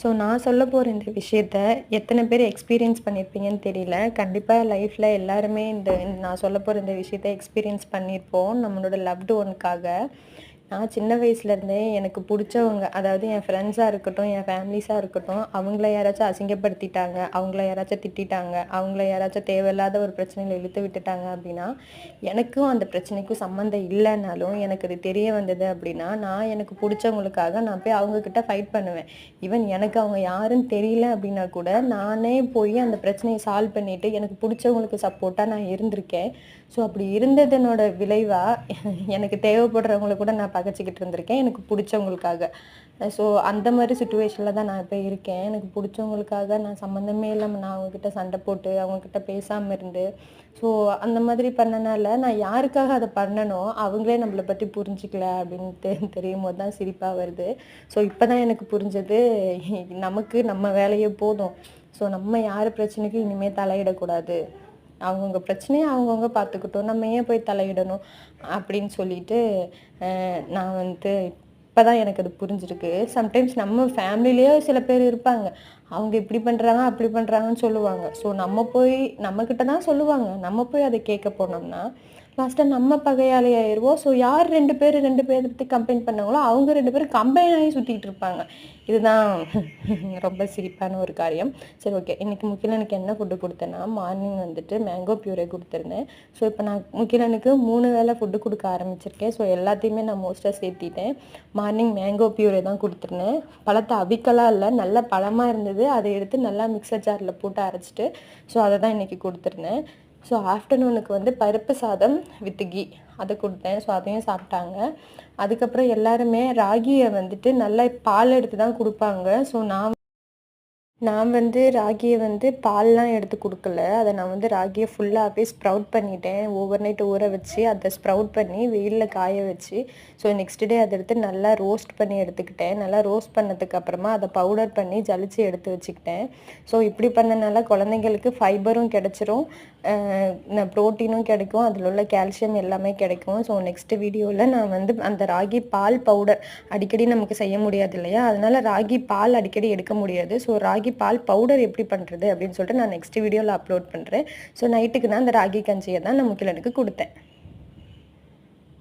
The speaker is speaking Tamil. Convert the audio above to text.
ஸோ நான் சொல்ல போகிற இந்த விஷயத்த எத்தனை பேர் எக்ஸ்பீரியன்ஸ் பண்ணியிருப்பீங்கன்னு தெரியல. கண்டிப்பாக லைஃப்பில் எல்லாருமே இந்த நான் சொல்ல போகிற இந்த விஷயத்த எக்ஸ்பீரியன்ஸ் பண்ணியிருப்போம் நம்மளோட லவ்டு ஒன்க்காக நான் சின்ன வயசுலேருந்தே எனக்கு பிடிச்சவங்க அதாவது என் ஃப்ரெண்ட்ஸாக இருக்கட்டும் என் ஃபேமிலிஸாக இருக்கட்டும் அவங்கள யாராச்சும் அசிங்கப்படுத்திட்டாங்க அவங்கள யாராச்சும் திட்டிட்டாங்க அவங்கள யாராச்சும் தேவையில்லாத ஒரு பிரச்சனையில் இழுத்து விட்டுட்டாங்க அப்படின்னா எனக்கும் அந்த பிரச்சனைக்கும் சம்மந்தம் இல்லைனாலும் எனக்கு அது தெரிய வந்தது அப்படின்னா நான் எனக்கு பிடிச்சவங்களுக்காக நான் போய் அவங்கக்கிட்ட ஃபைட் பண்ணுவேன். ஈவன் எனக்கு அவங்க யாருன்னு தெரியல அப்படின்னா கூட நானே போய் அந்த பிரச்சனையை சால்வ் பண்ணிவிட்டு எனக்கு பிடிச்சவங்களுக்கு சப்போர்ட்டாக நான் இருந்திருக்கேன். ஸோ அப்படி இருந்ததனோட விளைவாக எனக்கு தேவைப்படுறவங்களை கூட நான் பகைச்சிக்கிட்டு இருந்திருக்கேன். எனக்கு பிடிச்சவங்களுக்காக. ஸோ அந்த மாதிரி சுச்சுவேஷனில் தான் நான் இப்போ இருக்கேன். எனக்கு பிடிச்சவங்களுக்காக நான் சம்மந்தமே இல்லாமல் நான் அவங்கக்கிட்ட சண்டை போட்டு அவங்கக்கிட்ட பேசாமல் இருந்து ஸோ அந்த மாதிரி பண்ணனால நான் யாருக்காக அதை பண்ணனோ அவங்களே நம்மளை பற்றி புரிஞ்சிக்கல அப்படின்ட்டு தெரியும் போது தான் சிரிப்பாக வருது. ஸோ இப்போ தான் எனக்கு புரிஞ்சது நமக்கு நம்ம வேலையே போதும். ஸோ நம்ம யார் பிரச்சனைக்கும் இனிமேல் தலையிடக்கூடாது. அவங்கவுங்க பிரச்சனையை அவங்கவுங்க பார்த்துக்கிட்டோம். நம்ம ஏன் போய் தலையிடணும் அப்படின்னு சொல்லிட்டு நான் வந்து இப்போ தான் எனக்கு அது புரிஞ்சிருக்கு. சம்டைம்ஸ் நம்ம ஃபேமிலிலேயே சில பேர் இருப்பாங்க. அவங்க இப்படி பண்ணுறாங்க அப்படி பண்ணுறாங்கன்னு சொல்லுவாங்க. ஸோ நம்ம போய் நம்மக்கிட்ட தான் சொல்லுவாங்க. நம்ம போய் அதை கேட்க போனோம்னா லாஸ்ட்டாக நம்ம பகையாளி ஆயிடுவோம் ஸோ யார் ரெண்டு பேர் ரெண்டு பேர் பற்றி கம்ப்ளைண்ட் பண்ணாங்களோ அவங்க ரெண்டு பேரும் கம்பைன் ஆகி சுற்றிட்டு இருப்பாங்க. இதுதான் ரொம்ப சிரிப்பான ஒரு காரியம். சரி ஓகே இன்னைக்கு முக்கிலனுக்கு என்ன ஃபுட்டு கொடுத்தேன்னா மார்னிங் வந்துட்டு மேங்கோ பியூரே கொடுத்துருந்தேன். ஸோ இப்போ நான் முக்கிலனுக்கு மூணு வேளை ஃபுட்டு கொடுக்க ஆரம்பிச்சிருக்கேன். ஸோ எல்லாத்தையுமே நான் மோஸ்ட்டாக சேர்த்திட்டேன். மார்னிங் மேங்கோ பியூரே தான் கொடுத்துருந்தேன். பழத்தை அவிக்கலாம் இல்லை நல்ல பழமாக இருந்தது. அதை எடுத்து நல்லா மிக்சர் ஜாரில் போட்டு அரைச்சிட்டு ஸோ அதை தான் இன்றைக்கி கொடுத்துருந்தேன். ஸோ ஆஃப்டர்நூனுக்கு வந்து பருப்பு சாதம் வித் கீ அதை கொடுத்தேன். ஸோ அதையும் சாப்பிட்டாங்க. அதுக்கப்புறம் எல்லாருமே ராகியை வந்துட்டு நல்லா பால் எடுத்து தான் கொடுப்பாங்க. ஸோ நான் நான் வந்து ராகியை வந்து பால்லாம் எடுத்து கொடுக்கல. அதை நான் வந்து ராகியை ஃபுல்லாகவே ஸ்ப்ரவுட் பண்ணிட்டேன். ஓவர் நைட் ஊற வச்சு அதை ஸ்ப்ரவுட் பண்ணி வெயிலில் காய வச்சு ஸோ நெக்ஸ்ட் டே அதை எடுத்து நல்லா ரோஸ்ட் பண்ணி எடுத்துக்கிட்டேன். நல்லா ரோஸ்ட் பண்ணதுக்கு அப்புறமா அதை பவுடர் பண்ணி ஜலிச்சு எடுத்து வச்சுக்கிட்டேன். ஸோ இப்படி பண்ணனால குழந்தைங்களுக்கு ஃபைபரும் கிடைச்சிரும். ப்ரோட்டீனும் கிடைக்கும். அதில் உள்ள கால்சியம் எல்லாமே கிடைக்கும். ஸோ நெக்ஸ்ட் வீடியோவில் நான் வந்து அந்த ராகி பால் பவுடர் அடிக்கடி நமக்கு செய்ய முடியாது இல்லையா? அதனால ராகி பால் அடிக்கடி எடுக்க முடியாது. ஸோ ராகி ராகி பால் பவுடர் எப்படி பண்ணுறது அப்படின்னு சொல்லிட்டு நான் நெக்ஸ்ட் வீடியோவில் அப்லோட் பண்ணுறேன் ஸோ நைட்டுக்கு நான் அந்த ராகி கஞ்சியை தான் நான் முக்கிலனுக்கு கொடுத்தேன்.